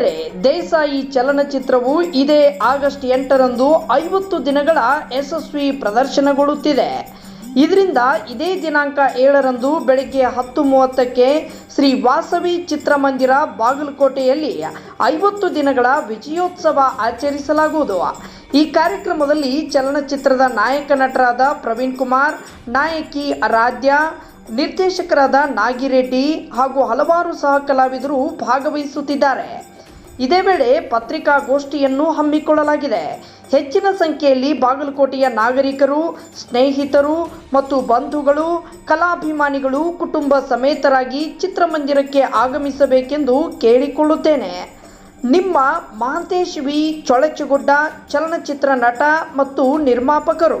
ಆತ್ಮೀಯರೇ ದೇಸಾಯಿ ಚಲನಚಿತ್ರವು ಇದೇ ಆಗಸ್ಟ್ ಎಂಟರಂದು ಐವತ್ತು ದಿನಗಳ ಯಶಸ್ವಿ ಪ್ರದರ್ಶನಗೊಳ್ಳುತ್ತಿದೆ. ಇದರಿಂದ ಇದೇ ದಿನಾಂಕ ಏಳರಂದು ಬೆಳಗ್ಗೆ ಹತ್ತು ಮೂವತ್ತಕ್ಕೆ ಶ್ರೀ ವಾಸವಿ ಚಿತ್ರಮಂದಿರ ಬಾಗಲಕೋಟೆಯಲ್ಲಿ ಐವತ್ತು ದಿನಗಳ ವಿಜಯೋತ್ಸವ ಆಚರಿಸಲಾಗುವುದು. ಈ ಕಾರ್ಯಕ್ರಮದಲ್ಲಿ ಚಲನಚಿತ್ರದ ನಾಯಕ ನಟರಾದ ಪ್ರವೀಣ್ ಕುಮಾರ್, ನಾಯಕಿ ಆರಾಧ್ಯ, ನಿರ್ದೇಶಕರಾದ ನಾಗಿರೆಡ್ಡಿ ಹಾಗೂ ಹಲವಾರು ಸಹ ಕಲಾವಿದರು ಭಾಗವಹಿಸುತ್ತಿದ್ದಾರೆ. ಇದೇ ವೇಳೆ ಪತ್ರಿಕಾಗೋಷ್ಠಿಯನ್ನು ಹಮ್ಮಿಕೊಳ್ಳಲಾಗಿದೆ. ಹೆಚ್ಚಿನ ಸಂಖ್ಯೆಯಲ್ಲಿ ಬಾಗಲಕೋಟೆಯ ನಾಗರಿಕರು, ಸ್ನೇಹಿತರು ಮತ್ತು ಬಂಧುಗಳು, ಕಲಾಭಿಮಾನಿಗಳು ಕುಟುಂಬ ಸಮೇತರಾಗಿ ಚಿತ್ರಮಂದಿರಕ್ಕೆ ಆಗಮಿಸಬೇಕೆಂದು ಕೇಳಿಕೊಳ್ಳುತ್ತೇನೆ. ನಿಮ್ಮ ಮಹಾಂತೇಶ್ ವಿ ಚೊಳಚಗುಡ್ಡ, ಚಲನಚಿತ್ರ ನಟ ಮತ್ತು ನಿರ್ಮಾಪಕರು